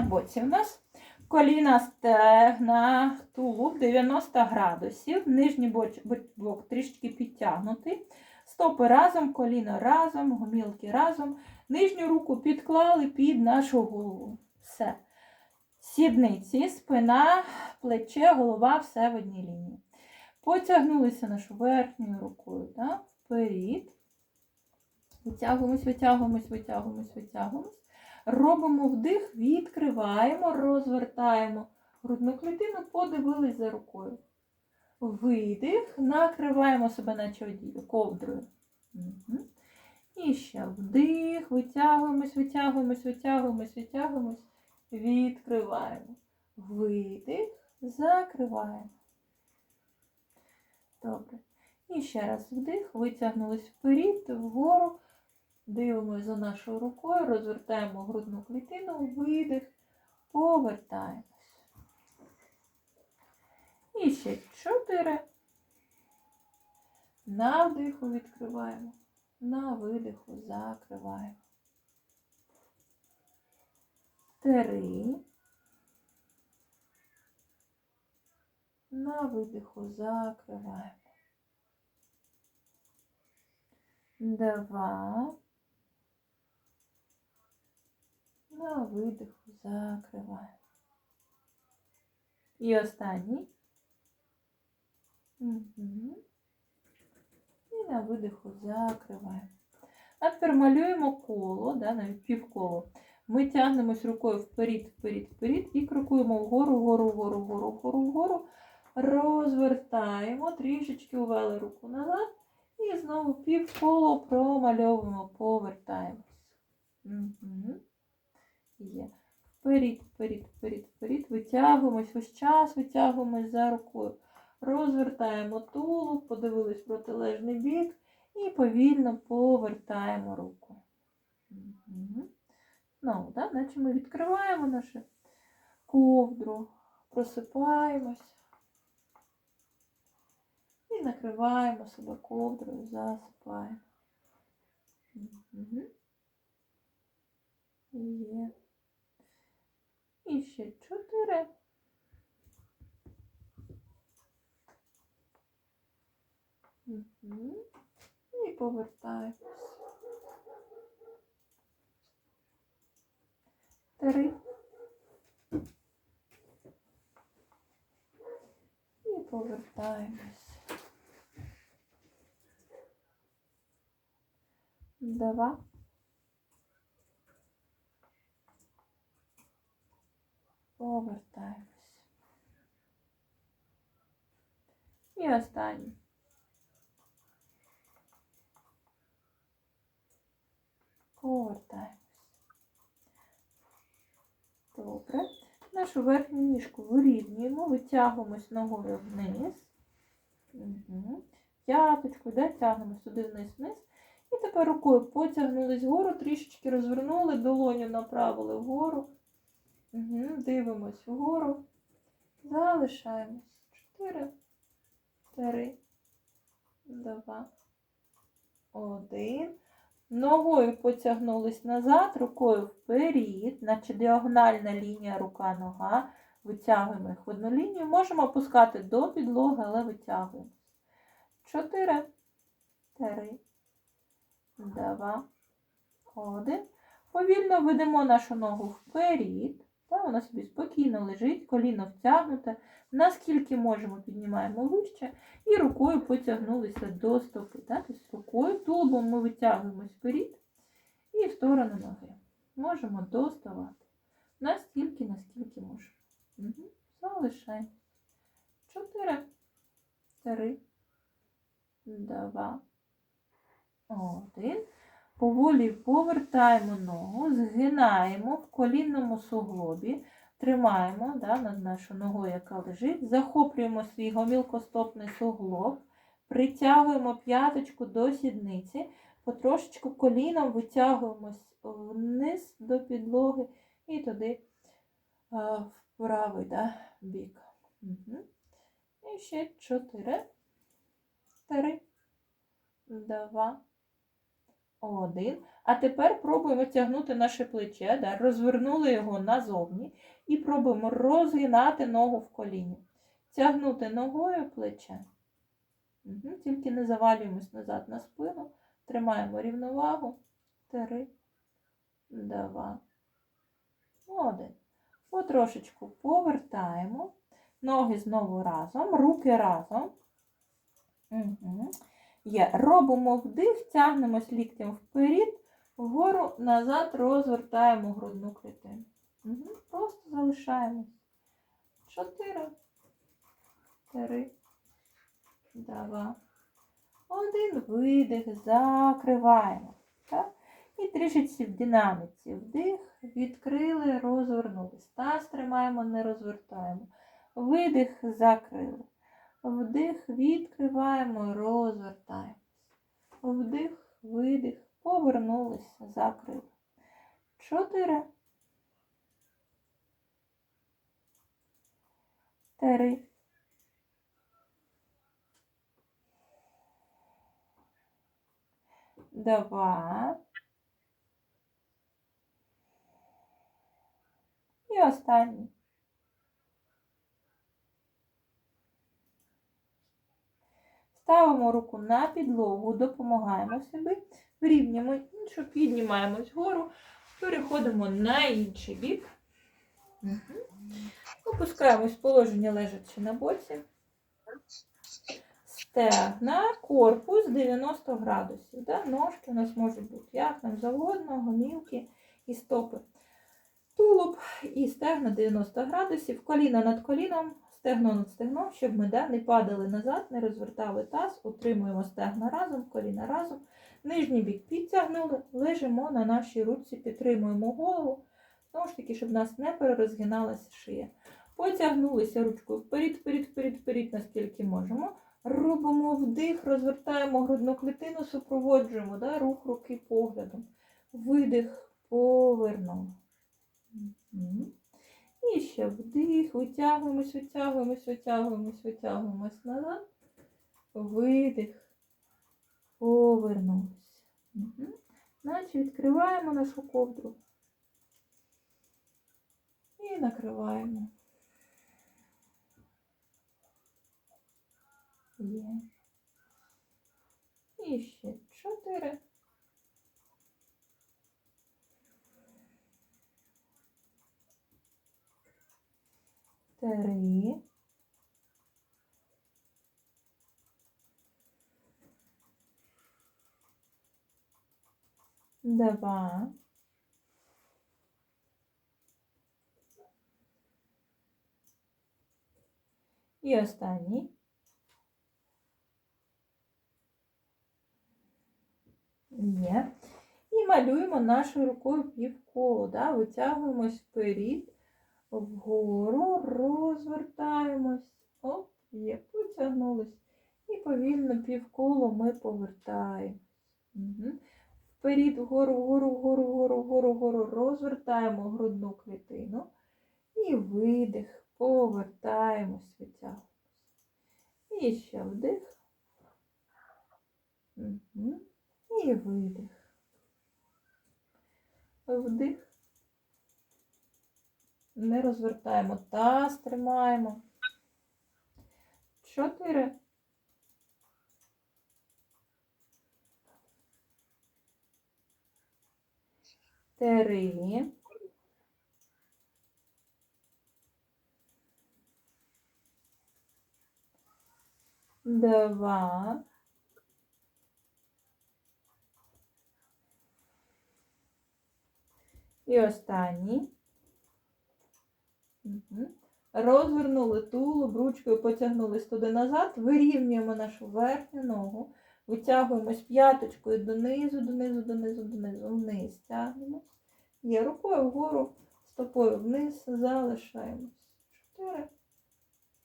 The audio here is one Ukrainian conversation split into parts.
на боці у нас. Коліна стегна, тулуб 90 градусів, нижній бок, трішки підтягнутий. Стопи разом, коліна разом, гомілки разом. Нижню руку підклали під нашу голову. Все. Сідниці, спина, плече, голова, все в одній лінії. Потягнулися нашу верхньою рукою так, вперед. Витягуємось, витягуємось, витягуємось, витягуємось. Робимо вдих, відкриваємо, розвертаємо грудну клітину, подивились за рукою. Видих, накриваємо себе наче ковдрою. І ще вдих, витягуємось, витягуємось, витягуємось, витягуємось, відкриваємо. Видих, закриваємо. Добре. І ще раз вдих, витягнулись вперед, вгору. Дивимося за нашою рукою, розвертаємо грудну клітину, видих, повертаємось. І ще чотири. На вдиху відкриваємо, на видиху закриваємо. Три. На видиху закриваємо. Два. На видиху закриваємо. І останній. Угу. І на видиху закриваємо. А тепер малюємо коло, да, навіть півколо. Ми тягнемось рукою вперед, вперед, вперед і крокуємо вгору, вгору, вгору, вгору, вгору, вгору. Розвертаємо, трішечки увели руку назад. І знову півколо промальовуємо, повертаємось. Угу. Є. Вперед, вперед, вперед, вперед. Витягуємось, весь час витягуємось за рукою. Розвертаємо тулуб, подивились протилежний бік і повільно повертаємо руку. Знову, да? наче ми відкриваємо нашу ковдру, просипаємось. І накриваємо себе ковдрою, засипаємо. Угу. Є. І ще чотири. Угу. І повертаємось. Три. І повертаємось. Два. Повертаємось. І останній. Повертаємось. Добре. Нашу верхню ніжку вирівнюємо, витягуємось ногою вниз. Угу. П'яточку, да, тягнемось туди вниз-вниз. І тепер рукою потягнулись вгору, трішечки розвернули, долоню направили вгору. Угу. Дивимось вгору. Залишаємось. Чотири, три, два, один. Ногою потягнулись назад, рукою вперед, наче діагональна лінія рука-нога. Витягуємо їх в одну лінію. Можемо опускати до підлоги, але витягуємо. Чотири, три, два, один. Повільно ведемо нашу ногу вперед. Та, вона собі спокійно лежить, коліно втягнуте. Наскільки можемо, піднімаємо вище і рукою потягнулися до стопи. Так? Тобто рукою, тулубом ми витягуємось вперед і в сторону ноги. Можемо доставати. Настільки, наскільки можемо. Угу. Залишаємо. Чотири, три, два, один. Поволі повертаємо ногу, згинаємо в колінному суглобі, тримаємо да, над нашу ногою, яка лежить, захоплюємо свій гомілкостопний суглоб, притягуємо п'яточку до сідниці, потрошечку коліном витягуємось вниз до підлоги і туди а, в правий да, бік. Угу. І ще чотири, три, два, Один. А тепер пробуємо тягнути наше плече, да? розвернули його назовні і пробуємо розгинати ногу в коліні. Тягнути ногою плече. Угу. Тільки не завалюємось назад на спину. Тримаємо рівновагу. Три, два, один. Потрошечку повертаємо. Ноги знову разом, руки разом. Угу. Є. Робимо вдих, тягнемось ліктем вперед, вгору, назад, розвертаємо грудну клітину. Угу. Просто залишаємось. Чотири. Три. Два. Один видих, закриваємо. Так? І трішечки в динаміці. Вдих, відкрили, розвернулись. Таз тримаємо, не розвертаємо. Видих, закрили. Вдих, відкриваємо, розвертаємось. Вдих, видих, повернулись, закрили. Чотири. Три. Два. І останній. Ставимо руку на підлогу, допомагаємо собі, вирівнюємо іншу, піднімаємось вгору, переходимо на інший бік. Опускаємось в положення лежачи на боці. Стегна, корпус 90 градусів. Да? Ножки у нас можуть бути як нам завгодно, гомілки і стопи. Тулуб і стегна 90 градусів, коліна над коліном, стегно над стегном, щоб ми да, не падали назад, не розвертали таз, утримуємо стегна разом, коліна разом. Нижній бік підтягнули, лежимо на нашій руці, підтримуємо голову. Знову ж таки, щоб нас не перерозгиналася шия. Потягнулися ручкою вперед, вперед, вперед, вперед, наскільки можемо. Робимо вдих, розвертаємо грудну клітину, супроводжуємо да, рух руки поглядом. Видих, повернули. І ще вдих, витягуємось, витягуємось, витягуємось, витягуємось назад. Видих, повернулись. Мгм. Наче відкриваємо нашу ковдру. І накриваємо. Є. І ще чотири. Три. Два. І останній. Є. І малюємо нашою рукою півколо. Да? Витягуємось вперед, вгору, розвертаємось. Оп, є, потягнулись. І повільно півколо ми повертаємось. Угу. Вперед, вгору, вгору, вгору, вгору, вгору, вгору, розвертаємо грудну клітину. І видих, повертаємось, витягуємось. І ще вдих. Угу. І видих. Вдих. Не розвертаємо. Таз тримаємо. Чотири. Три. Два. І останній. Розвернули тулуб, ручкою потягнулись туди назад, вирівнюємо нашу верхню ногу, витягуємось п'яточкою донизу, донизу, донизу, донизу, вниз тягнемо. Є рукою вгору, стопою вниз, залишаємось. Чотири,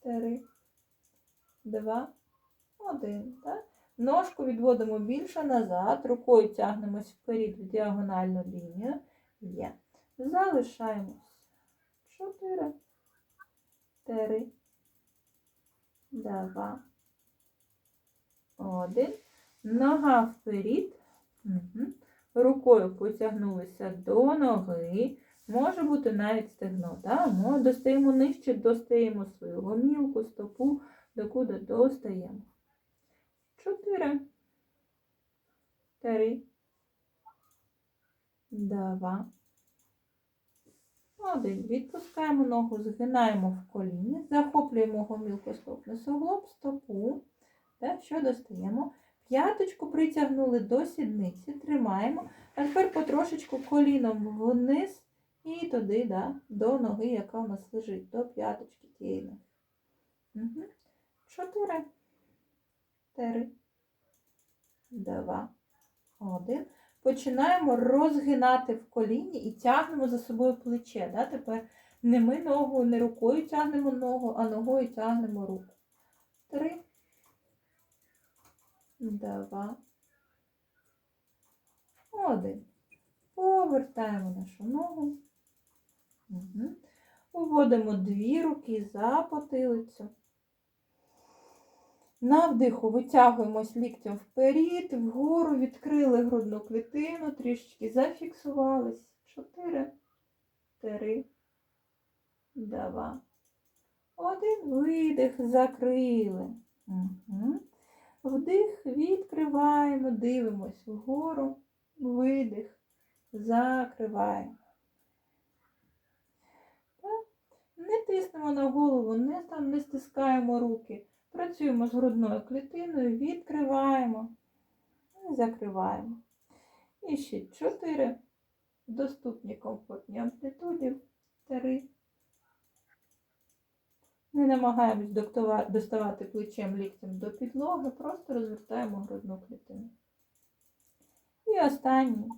три, два, один. Так? Ножку відводимо більше назад, рукою тягнемось вперед в діагональну лінію. Є. Залишаємось. Чотири. Три. Два. Один. Нога вперед. Угу. Рукою потягнулися до ноги. Може бути навіть стегно. Ми достаємо нижче, достаємо свою гомілку, стопу, докуди достаємо. Чотири. Три. Два. Один. Відпускаємо ногу, згинаємо в коліні, захоплюємо гомілку стопний суглоб, стопу. Так, що достаємо? П'яточку притягнули до сідниці, тримаємо. А тепер потрошечку коліном вниз і туди, да, до ноги, яка у нас лежить, до п'яточки тієї ноги. Угу. Чотири. Три. Два. Один. Починаємо розгинати в коліні і тягнемо за собою плече. Да? Тепер не ми ногою, не рукою тягнемо ногу, а ногою тягнемо руку. Три. Два. Один. Повертаємо нашу ногу. Угу. Уводимо дві руки за потилицю. На вдиху витягуємось ліктем вперед, вгору, відкрили грудну клітину, трішечки зафіксувались. Чотири, три, два. Один видих, закрили. Угу. Вдих, відкриваємо, дивимось вгору, видих, закриваємо. Не тиснемо на голову, не, там, не стискаємо руки. Працюємо з грудною клітиною, відкриваємо і закриваємо. І ще 4 доступні комфортні амплітуді. 3. Не намагаємось доставати плечем ліктем до підлоги, просто розвертаємо грудну клітину. І останній.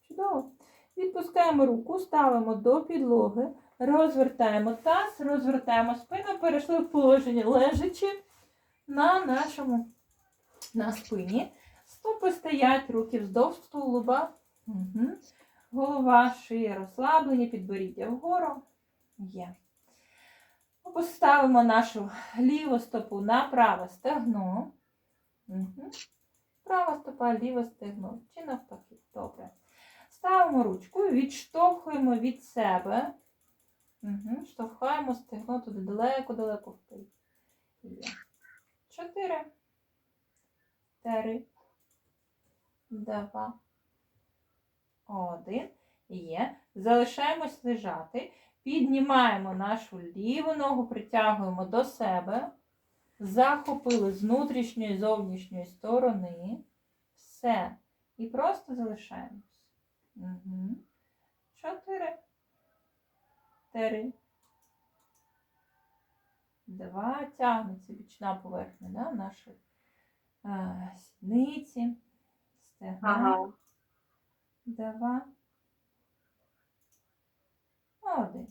Чудово. Відпускаємо руку, ставимо до підлоги, розвертаємо таз, розвертаємо спину, перейшли в положення лежачи на нашому на спині. Стопи стоять, руки вздовж тулуба. Угу. Голова, шия розслаблені, підборіддя вгору. Є. Поставимо нашу ліву стопу на праве стегно. Угу. Права стопа, ліве стегно. Чи навпаки. Добре. Ставимо ручку, відштовхуємо від себе. Угу. Штовхаємо стегно туди далеко-далеко. Є. Чотири. Три. Два. Один. Є. Залишаємось лежати. Піднімаємо нашу ліву ногу, притягуємо до себе. Захопили з внутрішньої і зовнішньої сторони. Все. І просто залишаємось. Угу. Чотири. Три. Два. Тягнеться бічна поверхня да, нашої а, сідниці. Стегна. Ага. Два. Один.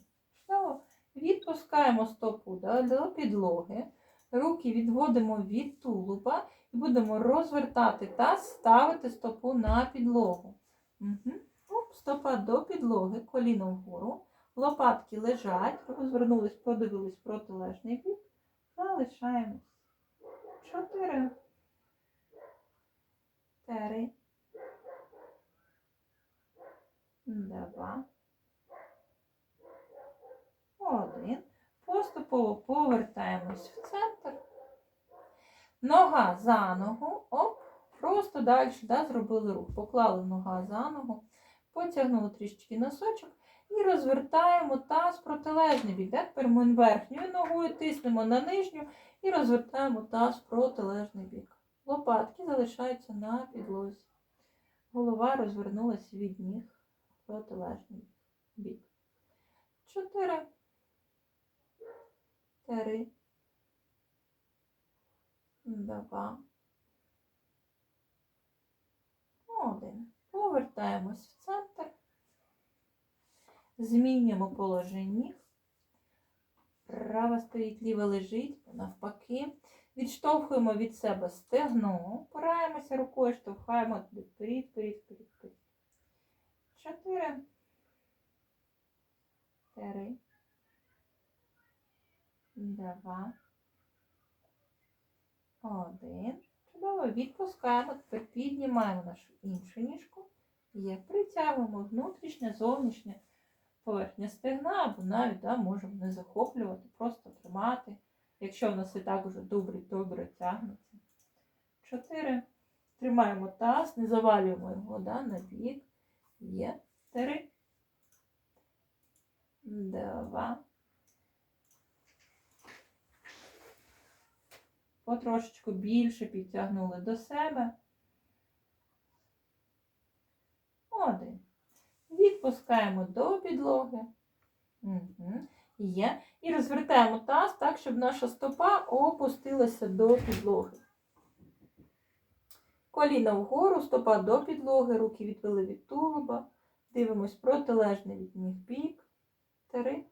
Чудово. Відпускаємо стопу да, до підлоги. Руки відводимо від тулуба і будемо розвертати таз, ставити стопу на підлогу. Угу. Оп, стопа до підлоги, коліно вгору. Лопатки лежать, розвернулись, подивились протилежний бік. Залишаємось. Чотири. Три. Два. Один. Поступово повертаємось в центр. Нога за ногу. Оп. Просто далі да, зробили рух. Поклали нога за ногу, потягнули трішечки носочок і розвертаємо таз протилежний бік. Да? Тепер ми верхньою ногою тиснемо на нижню і розвертаємо таз протилежний бік. Лопатки залишаються на підлозі. Голова розвернулася від ніг протилежний бік. Чотири. Три. Два. Один. Повертаємось в центр. Змінюємо положення ніг. Права стоїть, ліва лежить, навпаки. Відштовхуємо від себе стегно, опираємося рукою, штовхаємо туди вперед, вперед, вперед, вперед. Чотири. Три. Два. Один. Чудово. Відпускаємо. Тепер піднімаємо нашу іншу ніжку. Є. Притягуємо внутрішнє, зовнішнє поверхня стегна, або навіть да, можемо не захоплювати, просто тримати. Якщо в нас і так вже добре, добре тягнеться. Чотири. Тримаємо таз, не завалюємо його да, на бік. Є. Три. Два. Потрошечку більше підтягнули до себе. Один. Відпускаємо до підлоги. Є. І розвертаємо таз так, щоб наша стопа опустилася до підлоги. Коліна вгору, стопа до підлоги, руки відвели від тулуба. Дивимось протилежний від ніг бік. Три.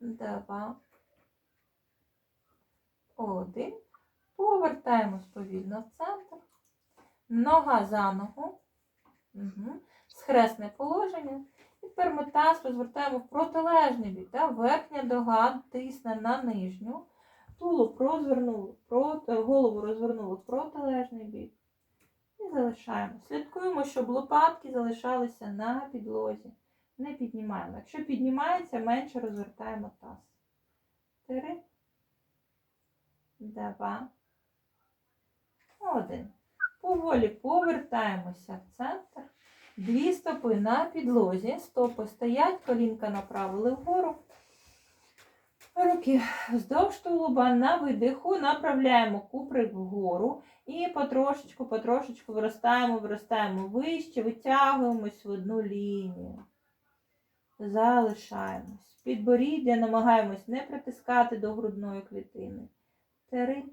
Два. Один. Повертаємось повільно в центр. Нога за ногу. Угу. Схресне положення. І тепер ми таз розвертаємо в протилежний бік. Да? Верхня дога тисне на нижню. Тулуб розвернули, проти, голову розвернули в протилежний бік. І залишаємо. Слідкуємо, щоб лопатки залишалися на підлозі. Не піднімаємо. Якщо піднімається, менше розвертаємо таз. Три. Два. Один. Поволі повертаємося в центр. Дві стопи на підлозі. Стопи стоять, колінка направили вгору. Руки вздовж тулуба на видиху направляємо куприк вгору і потрошечку, потрошечку виростаємо, виростаємо вище, витягуємось в одну лінію. Залишаємось. Підборіддя намагаємось не притискати до грудної клітини. Три,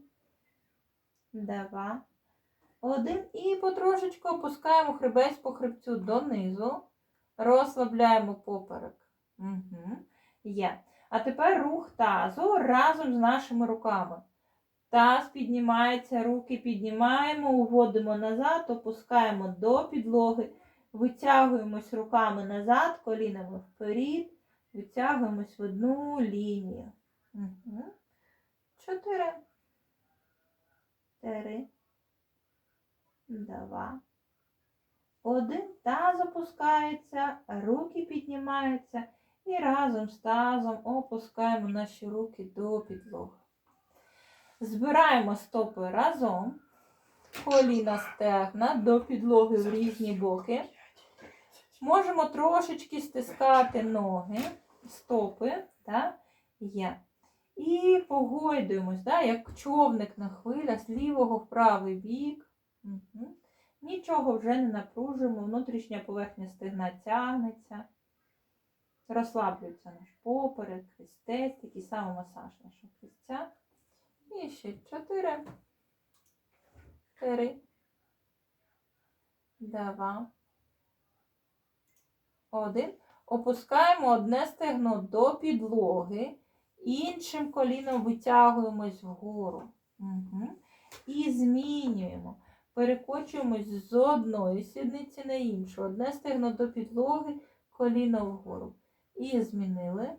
два, один. І потрошечку опускаємо хребець по хребцю донизу. Розслабляємо поперек. Угу. Є. А тепер рух тазу разом з нашими руками. Таз піднімається, руки піднімаємо, уводимо назад, опускаємо до підлоги, витягуємось руками назад, колінами вперед, витягуємось в одну лінію. Угу. Чотири. Три. Два. Один. Таз опускається, руки піднімаються. І разом з тазом опускаємо наші руки до підлоги. Збираємо стопи разом, коліна стегна до підлоги в різні боки. Можемо трошечки стискати ноги, стопи. Є. І погойдуємось, да? як човник на хвилях з лівого в правий бік. Угу. Нічого вже не напружуємо, внутрішня поверхня стегна тягнеться. Розслаблюється наш поперек, хрестець, такий самий масаж нашого хрестця. І ще чотири. Три. Два. Один. Опускаємо одне стегно до підлоги. Іншим коліном витягуємось вгору. Угу. І змінюємо. Перекочуємось з одної сідниці на іншу. Одне стегно до підлоги, коліно вгору. І змінили.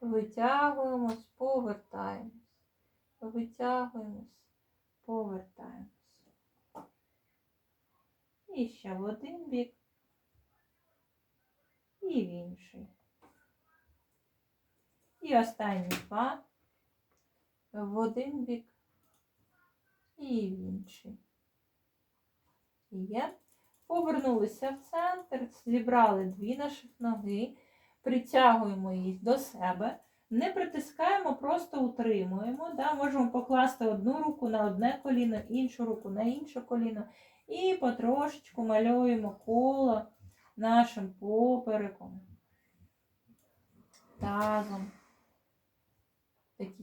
Витягуємось, повертаємось. Витягуємось, повертаємось. І ще в один бік. І в інший. І останні два. В один бік. І в інший. Є. Повернулися в центр, зібрали дві наших ноги, притягуємо їх до себе, не притискаємо, просто утримуємо. Да? Можемо покласти одну руку на одне коліно, іншу руку на інше коліно. І потрошечку малюємо коло нашим попереком, тазом.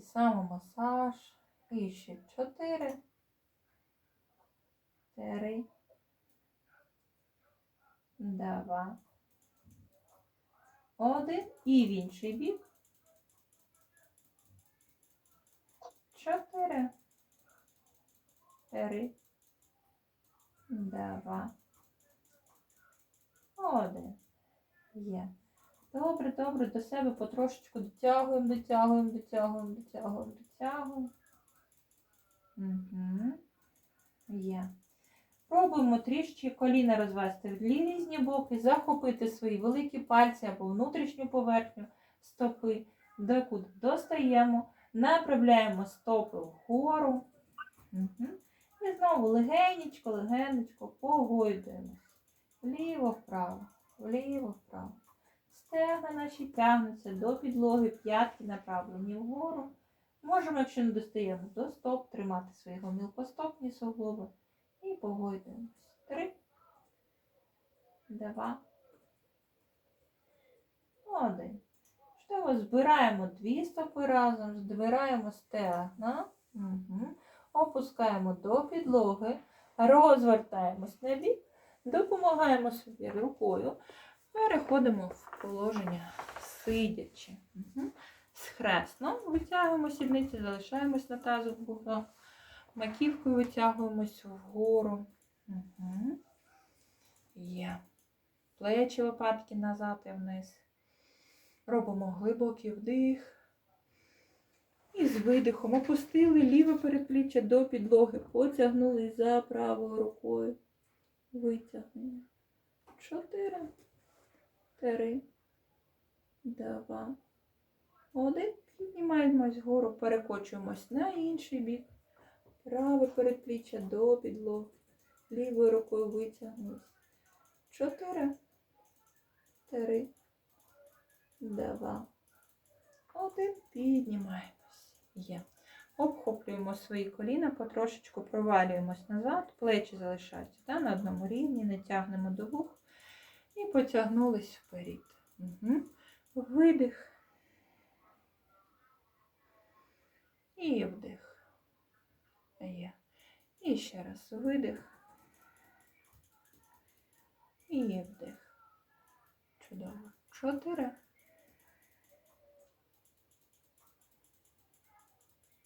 Такий самий масаж. І ще чотири. Три. Два. Один. І в інший бік. Чотири. Три. Два. Один. Є. Добре, добре, до себе потрошечку дотягуємо, дотягуємо, дотягуємо, дотягуємо, дотягуємо. Угу. Є. Пробуємо трішки коліна розвести в різні боки, захопити свої великі пальці або внутрішню поверхню стопи, докуди достаємо, направляємо стопи вгору. Угу. І знову легенечко, легенечко погойдуємось. Вліво, вправо, вліво, вправо. Стегна наші тягнуться до підлоги, п'ятки направлені вгору. Можемо, якщо не достаємо до стоп, тримати свої гомілкостопні суглоби і погойдуємось. Три, два, один. Чудово, збираємо дві стопи разом, збираємо стегна. Угу. Опускаємо до підлоги, розвертаємось на бік, допомагаємо собі рукою, переходимо в положення сидячи. Угу. Схресно витягуємо сідниці, залишаємось на тазу вгору, маківкою витягуємось вгору. Угу. Є. Плечі лопатки назад і вниз. Робимо глибокий вдих. І з видихом опустили ліве передпліччя до підлоги, потягнули за правою рукою. Витягнули. Чотири. Три. Два. Один. Піднімаємось вгору, перекочуємось на інший бік. Праве передпліччя до підлоги. Лівою рукою витягнулись. Чотири. Три. Два. Один. Піднімаємось. Є. Обхоплюємо свої коліна, потрошечку провалюємось назад, плечі залишаються да, на одному рівні, не тягнемо до вух і потягнулись вперед. Угу. Видих. І вдих. Є. І ще раз видих. І вдих. Чудово. Чотири.